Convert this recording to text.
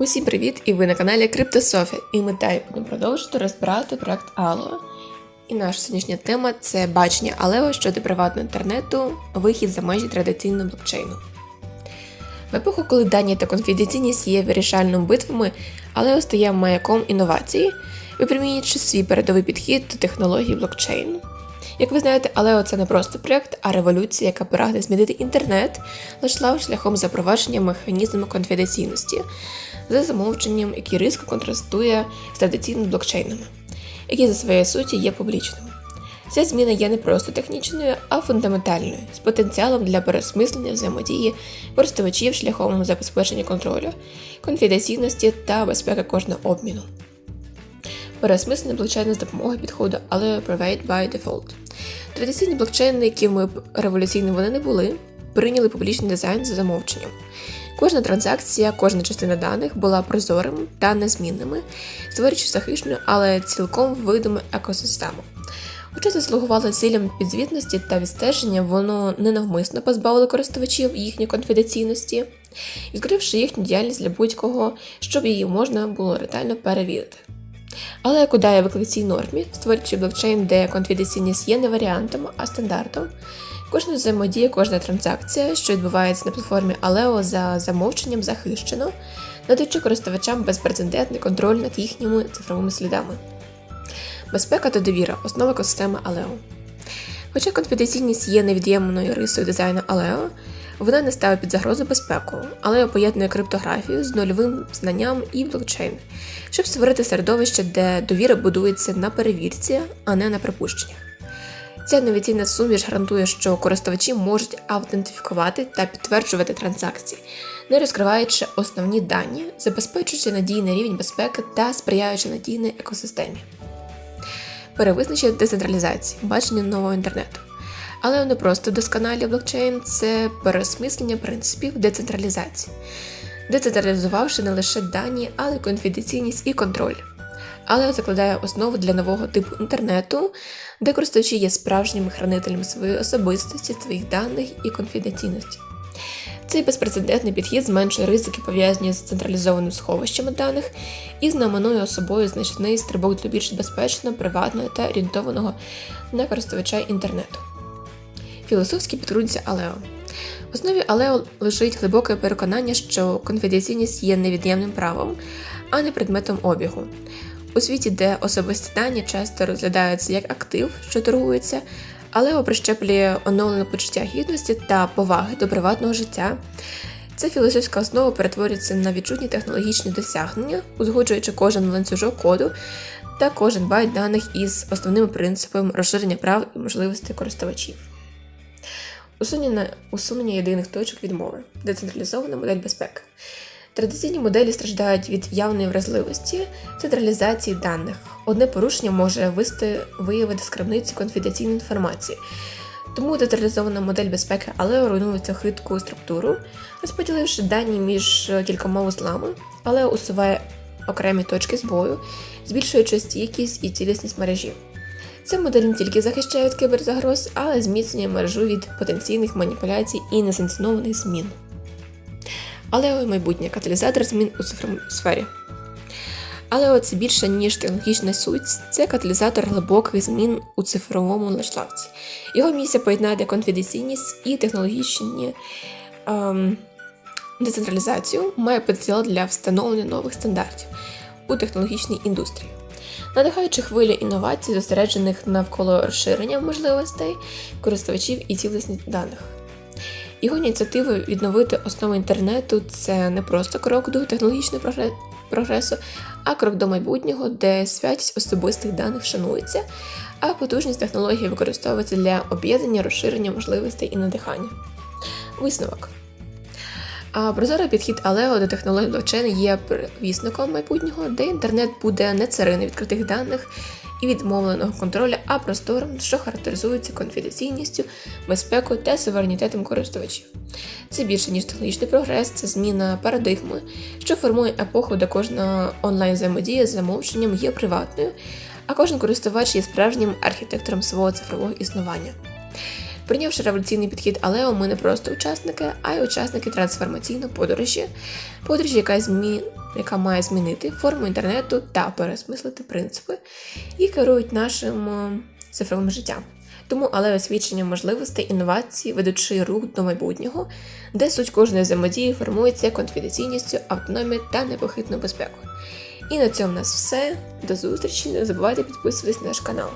Усім привіт! І ви на каналі Криптософія. І ми далі будемо продовжувати розбирати проект Алло. І наша сьогоднішня тема це бачення Алео щодо приватного інтернету, вихід за межі традиційного блокчейну. В епоху, коли дані та конфіденційність є вирішальними битвами, Алео стає маяком інновацій, випромінюючи свій передовий підхід до технології блокчейну. Як ви знаєте, Алео це не просто проєкт, а революція, яка прагне змінити інтернет лише шляхом запровадження механізму конфіденційності за замовченням, який різко контрастує з традиційними блокчейнами, які за своєю суті є публічними. Ця зміна є не просто технічною, а фундаментальною, з потенціалом для переосмислення взаємодії користувачів шляхом забезпечення контролю, конфіденційності та безпеки кожного обміну. Переосмислення блокчейну з допомогою підходу, але Private by Default. Традиційні блокчейни, якими революційними вони не були, прийняли публічний дизайн за замовченням. Кожна транзакція, кожна частина даних була прозорим та незмінними, створюючи захищену, але цілком видиму екосистему. Хоча це слугувало цілям підзвітності та відстеження, воно ненавмисно позбавило користувачів їхньої конфіденційності, відкривши їхню діяльність для будь-кого, щоб її можна було ретельно перевірити. Але як удає виклик цій нормі, створюючи блокчейн, де конфіденційність є не варіантом, а стандартом, кожна взаємодія, кожна транзакція, що відбувається на платформі Aleo за замовченням захищено, надаючи користувачам безпрецедентний контроль над їхніми цифровими слідами. Безпека та довіра основа екосистеми Aleo. Хоча конфіденційність є невід'ємною рисою дизайну Aleo, вона не ставить під загрозу безпеку, але поєднує криптографію з нульовим знанням і блокчейн, щоб створити середовище, де довіра будується на перевірці, а не на припущеннях. Ця інноваційна суміш гарантує, що користувачі можуть автентифікувати та підтверджувати транзакції, не розкриваючи основні дані, забезпечуючи надійний рівень безпеки та сприяючи надійній екосистемі. Перевизначення децентралізації, бачення нового інтернету. Але не просто досконалі блокчейн це переосмислення принципів децентралізації, децентралізувавши не лише дані, але й конфіденційність і контроль. Але закладає основу для нового типу інтернету, де користувачі є справжніми хранителями своєї особистості, своїх даних і конфіденційності. Цей безпрецедентний підхід зменшує ризики, пов'язані з централізованими сховищами даних, і знаменує собою значний стрибок до більш безпечного, приватного та орієнтованого на користувача інтернету. Філософські підґрунтя Алео. В основі Алео лежить глибоке переконання, що конфіденційність є невід'ємним правом, а не предметом обігу. У світі, де особисті дані часто розглядаються як актив, що торгується, Алео прищеплює оновлене почуття гідності та поваги до приватного життя. Ця філософська основа перетворюється на відчутні технологічні досягнення, узгоджуючи кожен ланцюжок коду та кожен байт даних із основними принципами розширення прав і можливостей користувачів. Усунення, усунення єдиних точок відмови, децентралізована модель безпеки. Традиційні моделі страждають від явної вразливості, централізації даних. Одне порушення може вести виявити скарбниці конфіденційної інформації. Тому децентралізована модель безпеки, але руйнує цю хитку структуру, розподіливши дані між кількома узлами, але усуває окремі точки збою, збільшуючи стійкість і цілісність мережі. Модель не тільки захищає від киберзагроз, але зміцнює мережу від потенційних маніпуляцій і несанкціонованих змін. Але майбутнє каталізатор змін у цифровій сфері. Але це більше, ніж технологічна суть, це каталізатор глибоких змін у цифровому ландшафті. Його місія поєднати конфіденційність і технологічні ем, децентралізацію має потенціал для встановлення нових стандартів у технологічній індустрії. Надихаючи хвилі інновацій, зосереджених навколо розширення можливостей користувачів і цілісність даних. Його ініціатива відновити основи інтернету це не просто крок до технологічного прогресу, а крок до майбутнього, де святість особистих даних шанується, а потужність технології використовується для об'єднання, розширення можливостей і надихання. Висновок. А прозорий підхід Алео до технологій блокчейну є вісником майбутнього, де інтернет буде не царини відкритих даних і відмовленого контролю, а простором, що характеризується конфіденційністю, безпекою та суверенітетом користувачів. Це більше ніж технологічний прогрес, це зміна парадигми, що формує епоху, де кожна онлайн взаємодія з замовченням є приватною, а кожен користувач є справжнім архітектором свого цифрового існування. Прийнявши революційний підхід Алео, ми не просто учасники, а й учасники трансформаційної подорожі, подорожі, яка змі... яка має змінити форму інтернету та переосмислити принципи, які керують нашим е, цифровим життям. Тому але освічення можливостей інновацій, ведучи рух до майбутнього, де суть кожної взаємодії формується конфіденційністю, автономією та непохитною безпекою. І на цьому в нас все. До зустрічі. Не забувайте підписуватись на наш канал.